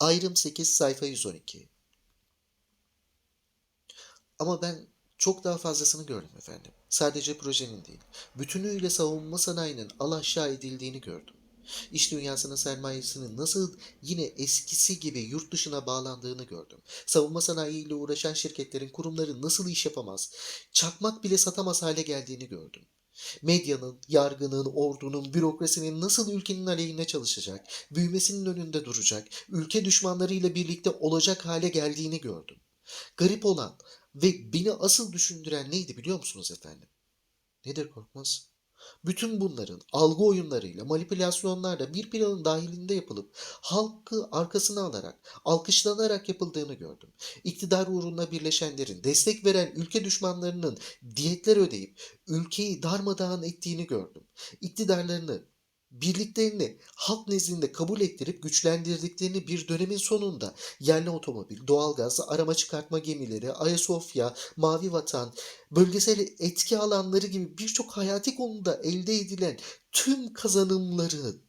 Ayrım 8 sayfa 112. Ama ben çok daha fazlasını gördüm efendim. Sadece projenin değil, bütünüyle savunma sanayinin alaşağı edildiğini gördüm. İş dünyasının sermayesinin nasıl yine eskisi gibi yurt dışına bağlandığını gördüm. Savunma sanayiyle uğraşan şirketlerin, kurumların nasıl iş yapamaz, çakmak bile satamaz hale geldiğini gördüm. Medyanın, yargının, ordunun, bürokrasinin nasıl ülkenin aleyhine çalışacak, büyümesinin önünde duracak, ülke düşmanlarıyla birlikte olacak hale geldiğini gördüm. Garip olan ve beni asıl düşündüren neydi biliyor musunuz efendim? Nedir Korkmaz? Bütün bunların algı oyunlarıyla, manipülasyonlarla bir planın dahilinde yapılıp halkı arkasına alarak, alkışlanarak yapıldığını gördüm. İktidar uğruna birleşenlerin, destek veren ülke düşmanlarının diyetler ödeyip ülkeyi darmadağın ettiğini gördüm. İktidarlarını, birliklerini halk nezdinde kabul ettirip güçlendirdiklerini bir dönemin sonunda yerli otomobil, doğalgaz, arama çıkartma gemileri, Ayasofya, Mavi Vatan, bölgesel etki alanları gibi birçok hayati konuda elde edilen tüm kazanımların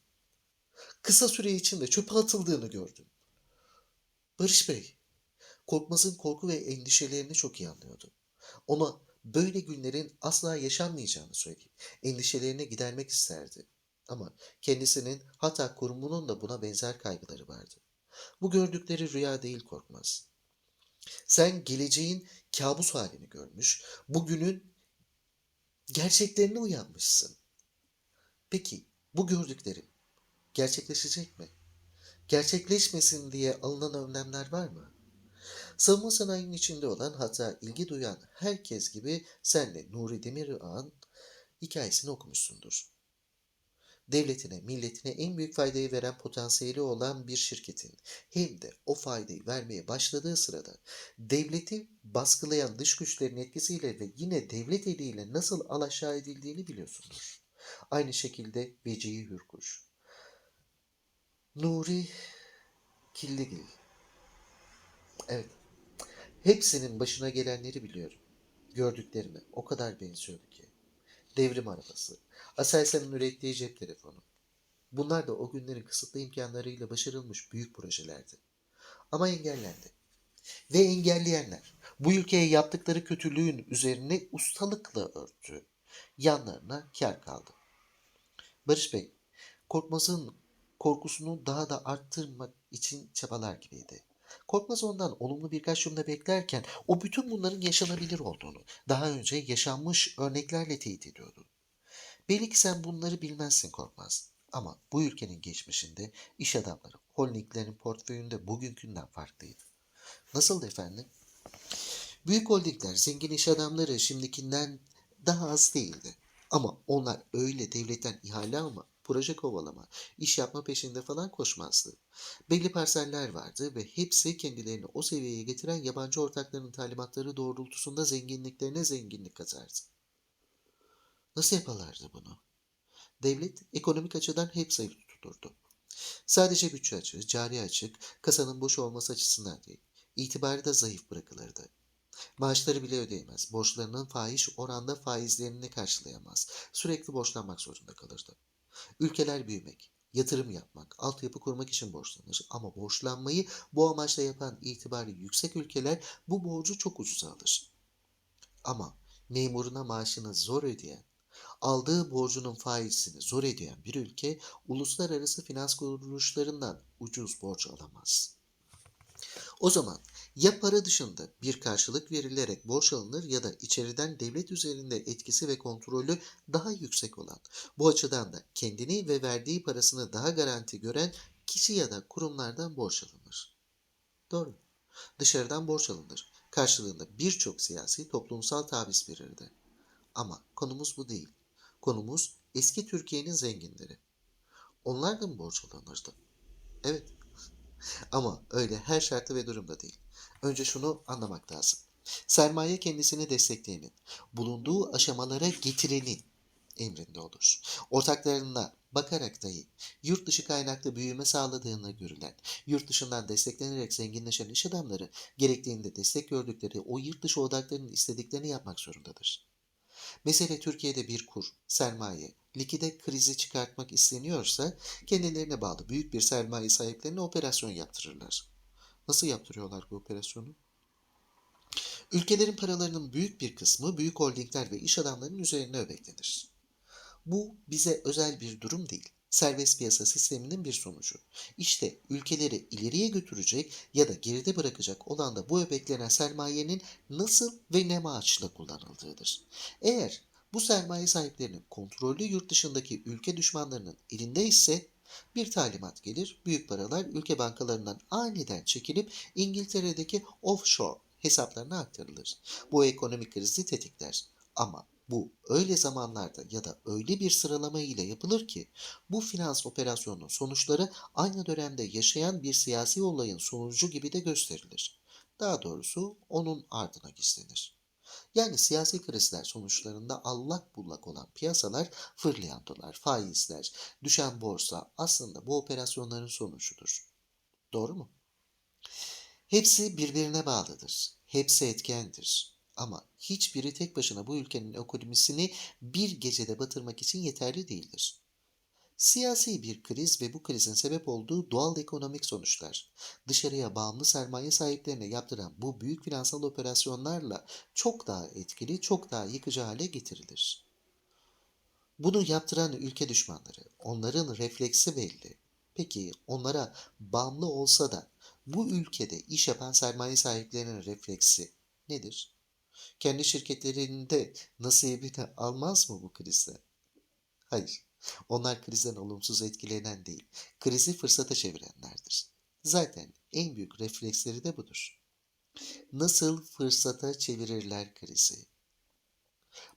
kısa süre içinde çöpe atıldığını gördüm. Barış Bey, Korkmaz'ın korku ve endişelerini çok iyi anlıyordu. Ona böyle günlerin asla yaşanmayacağını söyleyip endişelerini gidermek isterdi. Ama kendisinin hatta kurumunun da buna benzer kaygıları vardı. Bu gördükleri rüya değil Korkmaz. Sen geleceğin kabus halini görmüş, bugünün gerçeklerine uyanmışsın. Peki bu gördüklerim gerçekleşecek mi? Gerçekleşmesin diye alınan önlemler var mı? Savunma sanayinin içinde olan hatta ilgi duyan herkes gibi sen de Nuri Demirağ'ın hikayesini okumuşsundur. Devletine, milletine en büyük faydayı veren potansiyeli olan bir şirketin hem de o faydayı vermeye başladığı sırada devleti baskılayan dış güçlerin etkisiyle ve yine devlet eliyle nasıl alaşağı edildiğini biliyorsundur. Aynı şekilde Vecihi Hürkuş. Nuri Killigil. Evet. Hepsinin başına gelenleri biliyorum. Gördüklerime o kadar benziyordu ki. Devrim arabası, Aselsan'ın ürettiği cep telefonu. Bunlar da o günlerin kısıtlı imkanlarıyla başarılmış büyük projelerdi. Ama engellendi. Ve engelleyenler bu ülkeye yaptıkları kötülüğün üzerine ustalıkla örttü. Yanlarına kar kaldı. Barış Bey, Korkmaz'ın korkusunu daha da arttırmak için çabalar gibiydi. Korkmaz ondan olumlu birkaç cümle beklerken o bütün bunların yaşanabilir olduğunu, daha önce yaşanmış örneklerle teyit ediyordu. Belli ki sen bunları bilmezsin Korkmaz. Ama bu ülkenin geçmişinde iş adamları, holdinglerin portföyünde bugünkünden farklıydı. Nasıl efendim? Büyük holdingler, zengin iş adamları şimdikinden daha az değildi. Ama onlar öyle devletten ihale alma, proje kovalama, iş yapma peşinde falan koşmazdı. Belli parseller vardı ve hepsi kendilerini o seviyeye getiren yabancı ortaklarının talimatları doğrultusunda zenginliklerine zenginlik katardı. Nasıl yaparlardı bunu? Devlet ekonomik açıdan hep zayıf tutulurdu. Sadece bütçe açığı, cari açık, kasanın boş olması açısından değil, itibarı da zayıf bırakılırdı. Maaşları bile ödeyemez, borçlarının fahiş oranda faizlerini karşılayamaz, sürekli borçlanmak zorunda kalırdı. Ülkeler büyümek, yatırım yapmak, altyapı kurmak için borçlanır ama borçlanmayı bu amaçla yapan itibarı yüksek ülkeler bu borcu çok ucuza alır. Ama memuruna maaşını zor ödeyen, aldığı borcunun faizini zor ödeyen bir ülke uluslararası finans kuruluşlarından ucuz borç alamaz. O zaman ya para dışında bir karşılık verilerek borç alınır ya da içeriden devlet üzerinde etkisi ve kontrolü daha yüksek olan, bu açıdan da kendini ve verdiği parasını daha garanti gören kişi ya da kurumlardan borç alınır. Doğru. Dışarıdan borç alınır. Karşılığında birçok siyasi toplumsal taviz verirdi. Ama konumuz bu değil. Konumuz eski Türkiye'nin zenginleri. Onlar da mı borç alınırdı? Evet. Ama öyle her şartta ve durumda değil. Önce şunu anlamak lazım. Sermaye kendisini destekleyenin, bulunduğu aşamalara getirenin emrinde olur. Ortaklarına bakarak dahi yurt dışı kaynaklı büyüme sağladığını görülen, yurt dışından desteklenerek zenginleşen iş adamları gerektiğinde destek gördükleri o yurt dışı odaklarının istediklerini yapmak zorundadır. Mesele Türkiye'de bir kur, sermaye, likide krizi çıkartmak isteniyorsa kendilerine bağlı büyük bir sermaye sahiplerine operasyon yaptırırlar. Nasıl yaptırıyorlar bu operasyonu? Ülkelerin paralarının büyük bir kısmı büyük holdingler ve iş adamlarının üzerine öbeklenir. Bu bize özel bir durum değil. Serbest piyasa sisteminin bir sonucu. İşte ülkeleri ileriye götürecek ya da geride bırakacak olan da bu öbeklenen sermayenin nasıl ve ne amaçla kullanıldığıdır. Eğer bu sermaye sahiplerinin kontrollü yurt dışındaki ülke düşmanlarının elinde ise bir talimat gelir, büyük paralar ülke bankalarından aniden çekilip İngiltere'deki offshore hesaplarına aktarılır. Bu ekonomik krizi tetikler. Ama bu öyle zamanlarda ya da öyle bir sıralama ile yapılır ki bu finans operasyonunun sonuçları aynı dönemde yaşayan bir siyasi olayın sonucu gibi de gösterilir. Daha doğrusu onun ardına gizlenir. Yani siyasi krizler sonuçlarında allak bullak olan piyasalar, fırlayan dolar, faizler, düşen borsa aslında bu operasyonların sonucudur. Doğru mu? Hepsi birbirine bağlıdır. Hepsi etkendir. Ama hiçbiri tek başına bu ülkenin ekonomisini bir gecede batırmak için yeterli değildir. Siyasi bir kriz ve bu krizin sebep olduğu doğal ekonomik sonuçlar, dışarıya bağımlı sermaye sahiplerine yaptıran bu büyük finansal operasyonlarla çok daha etkili, çok daha yıkıcı hale getirilir. Bunu yaptıran ülke düşmanları, onların refleksi belli. Peki onlara bağımlı olsa da bu ülkede iş yapan sermaye sahiplerinin refleksi nedir? Kendi şirketlerinde nasibini almaz mı bu krizde? Hayır. Onlar krizden olumsuz etkilenen değil, krizi fırsata çevirenlerdir. Zaten en büyük refleksleri de budur. Nasıl fırsata çevirirler krizi?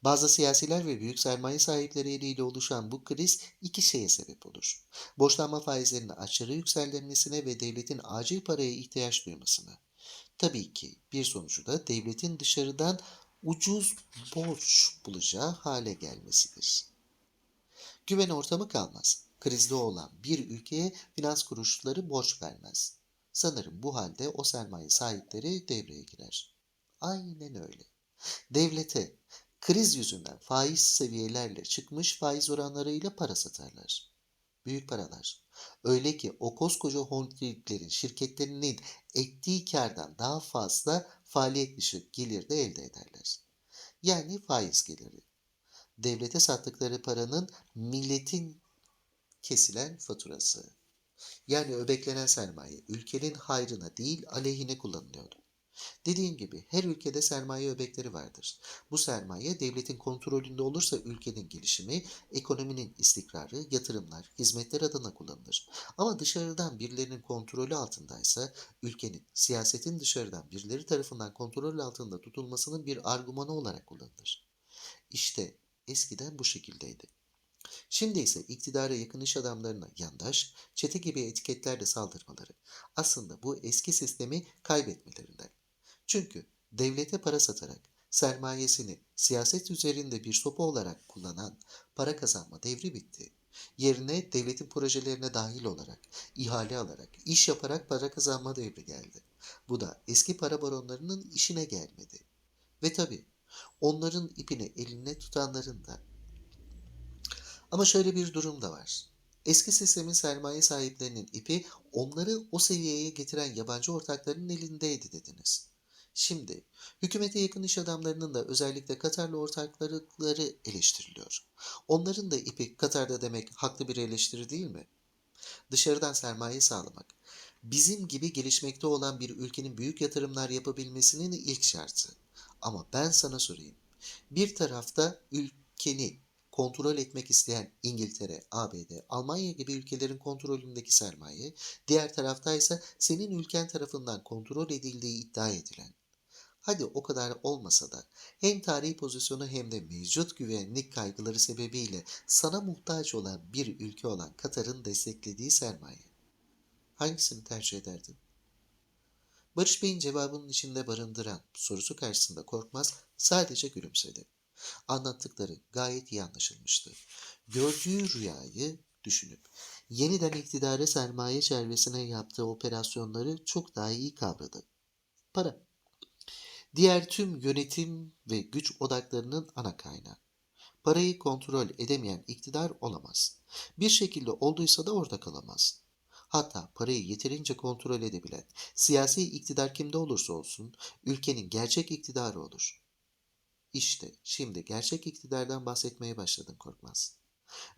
Bazı siyasiler ve büyük sermaye sahipleri eliyle oluşan bu kriz iki şeye sebep olur. Borçlanma faizlerinin aşırı yükselmesine ve devletin acil paraya ihtiyaç duymasına. Tabii ki bir sonucu da devletin dışarıdan ucuz borç bulacağı hale gelmesidir. Güven ortamı kalmaz. Krizde olan bir ülkeye finans kuruluşları borç vermez. Sanırım bu halde o sermaye sahipleri devreye girer. Aynen öyle. Devlete kriz yüzünden faiz seviyelerle çıkmış faiz oranlarıyla para satarlar. Büyük paralar. Öyle ki o koskoca holdinglerin şirketlerinin ettiği kardan daha fazla faaliyet dışı gelir de elde ederler. Yani faiz geliri devlete sattıkları paranın milletin kesilen faturası. Yani öbeklenen sermaye ülkenin hayrına değil aleyhine kullanılıyordu. Dediğim gibi her ülkede sermaye öbekleri vardır. Bu sermaye devletin kontrolünde olursa ülkenin gelişimi, ekonominin istikrarı, yatırımlar, hizmetler adına kullanılır. Ama dışarıdan birilerinin kontrolü altındaysa ülkenin, siyasetin dışarıdan birileri tarafından kontrol altında tutulmasının bir argümanı olarak kullanılır. İşte eskiden bu şekildeydi. Şimdi ise iktidara yakın iş adamlarına yandaş, çete gibi etiketlerle saldırmaları aslında bu eski sistemi kaybetmelerinden. Çünkü devlete para satarak sermayesini siyaset üzerinde bir sopa olarak kullanan para kazanma devri bitti. Yerine devletin projelerine dahil olarak, ihale alarak, iş yaparak para kazanma devri geldi. Bu da eski para baronlarının işine gelmedi. Ve tabii onların ipini eline tutanların da. Ama şöyle bir durum da var. Eski sistemin sermaye sahiplerinin ipi onları o seviyeye getiren yabancı ortakların elindeydi dediniz. Şimdi hükümete yakın iş adamlarının da özellikle Katarlı ortaklıkları eleştiriliyor. Onların da ipi Katar'da demek haklı bir eleştiri değil mi? Dışarıdan sermaye sağlamak, bizim gibi gelişmekte olan bir ülkenin büyük yatırımlar yapabilmesinin ilk şartı. Ama ben sana sorayım. Bir tarafta ülkeni kontrol etmek isteyen İngiltere, ABD, Almanya gibi ülkelerin kontrolündeki sermaye, diğer tarafta ise senin ülken tarafından kontrol edildiği iddia edilen. Hadi o kadar olmasa da hem tarihi pozisyonu hem de mevcut güvenlik kaygıları sebebiyle sana muhtaç olan bir ülke olan Katar'ın desteklediği sermaye. Hangisini tercih ederdin? Barış Bey'in cevabının içinde barındıran sorusu karşısında Korkmaz sadece gülümsedi. Anlattıkları gayet iyi anlaşılmıştı. Gördüğü rüyayı düşünüp yeniden iktidara sermaye çervesine yaptığı operasyonları çok daha iyi kavradı. Para. Diğer tüm yönetim ve güç odaklarının ana kaynağı. Parayı kontrol edemeyen iktidar olamaz. Bir şekilde olduysa da orada kalamaz. Hatta parayı yeterince kontrol edebilen siyasi iktidar kimde olursa olsun ülkenin gerçek iktidarı olur. İşte şimdi gerçek iktidardan bahsetmeye başladın Korkmaz.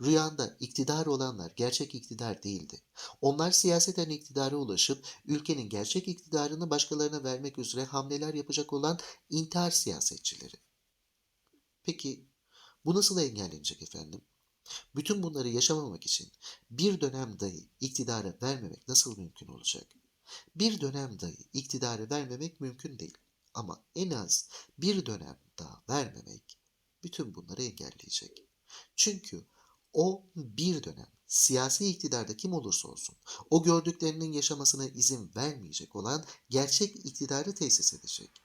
Rüyanda iktidar olanlar gerçek iktidar değildi. Onlar siyaseten iktidara ulaşıp ülkenin gerçek iktidarını başkalarına vermek üzere hamleler yapacak olan intihar siyasetçileri. Peki bu nasıl engellenecek efendim? Bütün bunları yaşamamak için bir dönem dahi iktidara vermemek nasıl mümkün olacak? Bir dönem dahi iktidara vermemek mümkün değil. Ama en az bir dönem daha vermemek bütün bunları engelleyecek. Çünkü o bir dönem siyasi iktidarda kim olursa olsun o gördüklerinin yaşamasına izin vermeyecek olan gerçek iktidarı tesis edecek.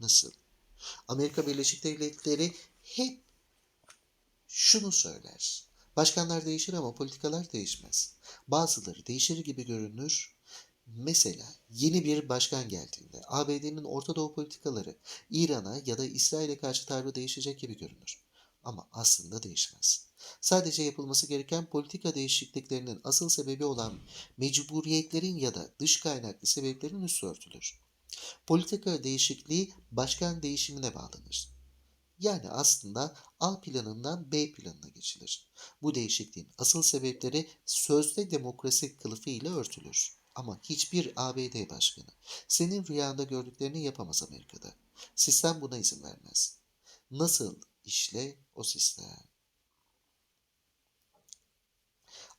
Nasıl? Amerika Birleşik Devletleri hep şunu söyler. Başkanlar değişir ama politikalar değişmez. Bazıları değişir gibi görünür. Mesela yeni bir başkan geldiğinde ABD'nin Orta Doğu politikaları İran'a ya da İsrail'e karşı tavrı değişecek gibi görünür. Ama aslında değişmez. Sadece yapılması gereken politika değişikliklerinin asıl sebebi olan mecburiyetlerin ya da dış kaynaklı sebeplerin üstü örtülür. Politika değişikliği başkan değişimine bağlanır. Yani aslında A planından B planına geçilir. Bu değişikliğin asıl sebepleri sözde demokrasi kılıfı ile örtülür. Ama hiçbir ABD başkanı senin rüyanda gördüklerini yapamaz Amerika'da. Sistem buna izin vermez. Nasıl işle o sistem?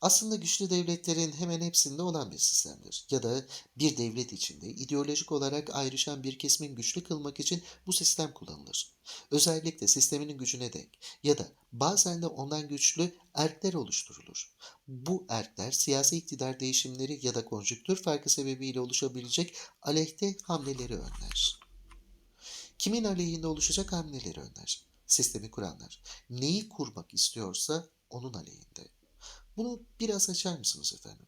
Aslında güçlü devletlerin hemen hepsinde olan bir sistemdir. Ya da bir devlet içinde ideolojik olarak ayrışan bir kesimin güçlü kılmak için bu sistem kullanılır. Özellikle sisteminin gücüne denk ya da bazen de ondan güçlü erkler oluşturulur. Bu erkler siyasi iktidar değişimleri ya da konjüktür farkı sebebiyle oluşabilecek aleyhte hamleleri önler. Kimin aleyhinde oluşacak hamleleri önler? Sistemi kuranlar. Neyi kurmak istiyorsa onun aleyhinde. Bunu biraz açar mısınız efendim?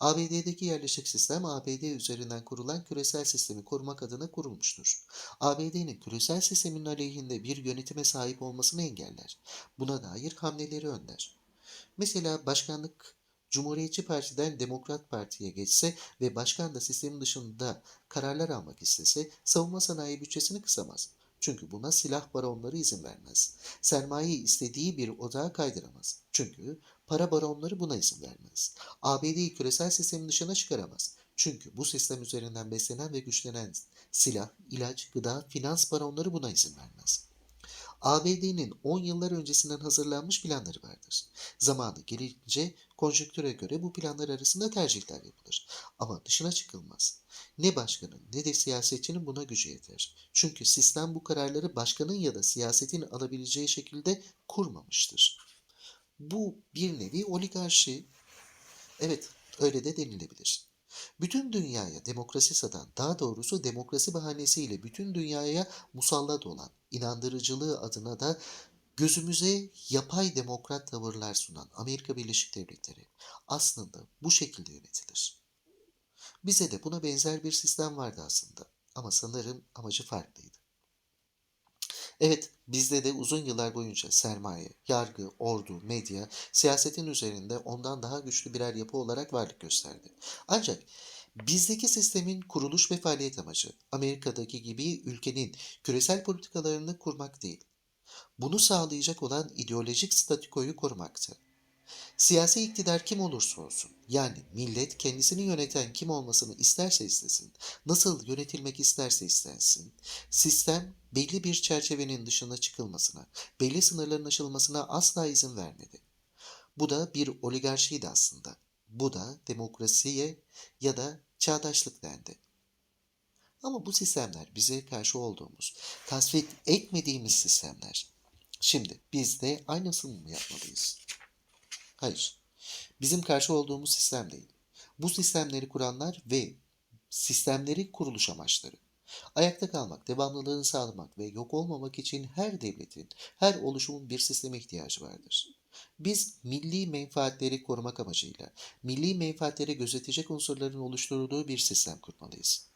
ABD'deki yerleşik sistem ABD üzerinden kurulan küresel sistemi korumak adına kurulmuştur. ABD'nin küresel sistemin aleyhinde bir yönetime sahip olmasını engeller. Buna dair hamleleri önler. Mesela başkanlık Cumhuriyetçi Parti'den Demokrat Parti'ye geçse ve başkan da sistemin dışında kararlar almak istese savunma sanayi bütçesini kısamaz. Çünkü buna silah baronları izin vermez. Sermayeyi istediği bir odağa kaydıramaz. Çünkü para baronları buna izin vermez. ABD'yi küresel sistemin dışına çıkaramaz. Çünkü bu sistem üzerinden beslenen ve güçlenen silah, ilaç, gıda, finans baronları buna izin vermez. ABD'nin 10 yıllar öncesinden hazırlanmış planları vardır. Zamanı gelince konjonktüre göre bu planlar arasında tercihler yapılır. Ama dışına çıkılmaz. Ne başkanın ne de siyasetçinin buna gücü yeter. Çünkü sistem bu kararları başkanın ya da siyasetin alabileceği şekilde kurmamıştır. Bu bir nevi oligarşi. Evet, öyle de denilebilir. Bütün dünyaya demokrasi satan, daha doğrusu demokrasi bahanesiyle bütün dünyaya musallat olan, inandırıcılığı adına da gözümüze yapay demokrat tavırlar sunan Amerika Birleşik Devletleri aslında bu şekilde yönetilir. Bize de buna benzer bir sistem vardı aslında ama sanırım amacı farklıydı. Evet, bizde de uzun yıllar boyunca sermaye, yargı, ordu, medya, siyasetin üzerinde ondan daha güçlü birer yapı olarak varlık gösterdi. Ancak bizdeki sistemin kuruluş ve faaliyet amacı Amerika'daki gibi ülkenin küresel politikalarını kurmak değil. Bunu sağlayacak olan ideolojik statükoyu korumaktı. Siyasi iktidar kim olursa olsun, yani millet kendisini yöneten kim olmasını isterse istesin, nasıl yönetilmek isterse istensin, sistem belli bir çerçevenin dışına çıkılmasına, belli sınırların aşılmasına asla izin vermedi. Bu da bir oligarşiydi aslında. Bu da demokrasiye ya da çağdaşlık dendi. Ama bu sistemler bize karşı olduğumuz, tasvip etmediğimiz sistemler. Şimdi biz de aynısını mı yapmalıyız? Hayır. Bizim karşı olduğumuz sistem değil. Bu sistemleri kuranlar ve sistemleri kuruluş amaçları. Ayakta kalmak, devamlılığını sağlamak ve yok olmamak için her devletin, her oluşumun bir sisteme ihtiyacı vardır. Biz milli menfaatleri korumak amacıyla, milli menfaatleri gözetecek unsurların oluşturulduğu bir sistem kurmalıyız.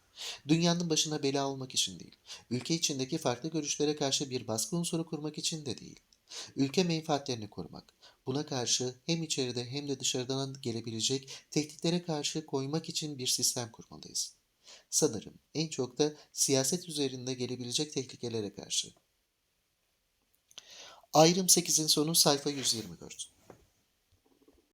Dünyanın başına bela olmak için değil, ülke içindeki farklı görüşlere karşı bir baskı unsuru kurmak için de değil. Ülke menfaatlerini korumak. Buna karşı hem içeride hem de dışarıdan gelebilecek tehditlere karşı koymak için bir sistem kurmalıyız. Sanırım en çok da siyaset üzerinde gelebilecek tehlikelere karşı. Ayrım 8'in sonu sayfa 124.